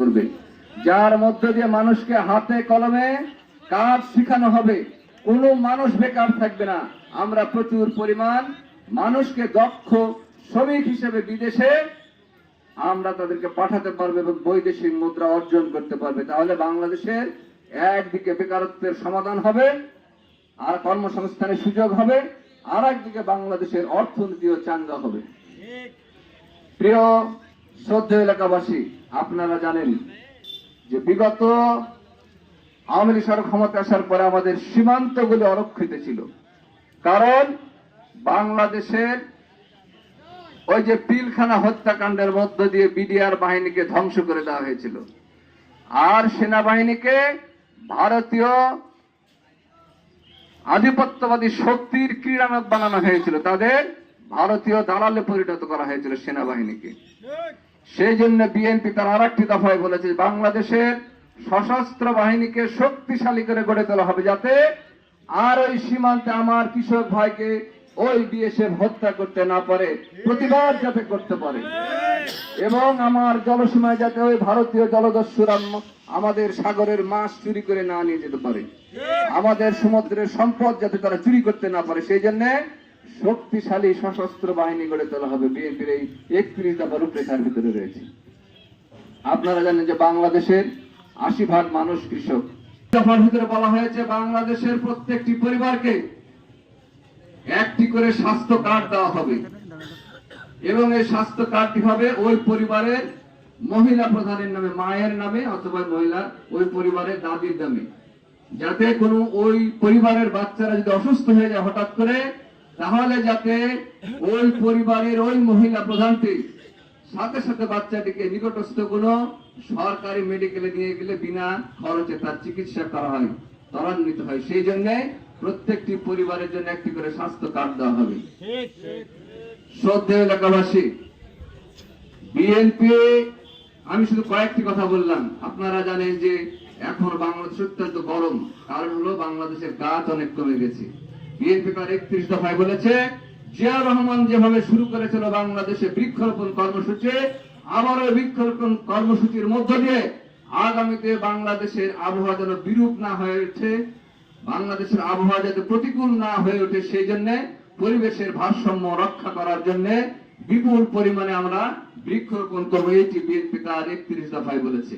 করবে। যার মধ্য দিয়ে মানুষকে হাতে কলমে কাজ শেখানো হবে, কোনো মানুষ বেকার থাকবে না। আমরা প্রচুর পরিমাণ মানুষকে দক্ষ শ্রমিক হিসেবে বিদেশে আমরা তাদেরকে পাঠাতে পারব এবং বৈদেশিক মুদ্রা অর্জন করতে পারবে। তাহলে বাংলাদেশের একদিকে বেকারত্বের সমাধান হবে, আর কর্মসংস্থানের সুযোগ হবে আর একদিকে বাংলাদেশের অর্থনীতিও চাঙ্গা হবে। প্রিয় শ্রদ্ধ এলাকাবাসী, আপনারা জানেন যে বিগত আওয়ামী লীগ ক্ষমতা আসার পরে আমাদের সীমান্তগুলি অরক্ষিত ছিল। কারণ বাংলাদেশের ওই যে পিলখানা হত্যাকাণ্ডের মধ্য দিয়ে বিডিআর বাহিনীকে ধ্বংস করে দেওয়া হয়েছিল। আর সেনাবাহিনীকে ভারতীয় আধিপত্যবাদী শক্তির ক্রীড়ানক বানানো হয়েছিল। তাদের ভারতীয় দালালে পরিণত করা হয়েছিল সেনাবাহিনীকে। সেই জন্য বিএনপি তার আর একটি দফায় বলেছে, বাংলাদেশের সশস্ত্র বাহিনীকে শক্তিশালী করে গড়ে তোলা হবে যাতে আর ওই সীমান্তে আমার কৃষক ভাইকে ওই বিএসএফ হত্যা করতে না পারে, প্রতিবাদ যাতে করতে পারে। এবং আমার জলসীমায় যাতে ওই ভারতীয় জলদস্যুরা আমাদের সাগরের মাছ চুরি করে না নিয়ে যেতে পারে। আমাদের সমুদ্রের সম্পদ যাতে তারা চুরি করতে না পারে সেই জন্য শক্তিশালী সশস্ত্র বাহিনী গড়ে তোলা হবে। বিএনপির এই একত্রিশ দফা রূপরেখার ভিতরে রয়েছে। আপনারা জানেন যে বাংলাদেশের আশি ভাগ মানুষ কৃষক। দফার ভিতরে বলা হয়েছে, বাংলাদেশের প্রত্যেকটি পরিবারকে একটি করে স্বাস্থ্য কার্ড দেওয়া হবে। এবং এই স্বাস্থ্য কার্ডটি হবে ওই পরিবারের মহিলা প্রধানের নামে, মায়ের নামে অথবা মহিলা ওই পরিবারের দাদির নামে। যাতে কোনো ওই পরিবারের বাচ্চারা যদি অসুস্থ হয়ে যায়, হঠাৎ করে তাহলে যাতে ওই পরিবারের ওই মহিলা প্রধানটি সাথে সাথে বাচ্চাটিকে নিকটস্থ কোনো সরকারি মেডিকেলে নিয়ে গেলে বিনা খরচে তার চিকিৎসা করা হয়, ত্বরান্বিত হয়। সেই জন্য প্রত্যেকটি পরিবারের জন্য একটি করে স্বাস্থ্য কার্ড দেওয়া হবে। শ্রদ্ধেয় এলাকাবাসী বিএনপি আমি শুধু কয়েকটি কথা বললাম। আপনারা জানেন যে এখন বাংলাদেশ অত্যন্ত গরম। কারণ হলো বাংলাদেশের গাছ অনেক কমে গেছে। বিএনপি তার একত্রিশ দফায় বলেছে জিয়া রহমান যেভাবে শুরু করেছিল বাংলাদেশে বৃক্ষরোপণ কর্মসূচি আবার ওই বৃক্ষরোপণ কর্মসূচির মধ্য দিয়ে আগামীতে বাংলাদেশের আবহাওয়া যেন বিরূপ না হয়ে ওঠে বাংলাদেশের আবহাওয়া যাতে প্রতিকূল না হয়ে ওঠে সেই জন্য পরিবেশের ভারসাম্য রক্ষা করার জন্য বিপুল পরিমাণে আমরা বৃক্ষরোপণ করব। এটি বিএনপি তার একত্রিশ দফায় বলেছে।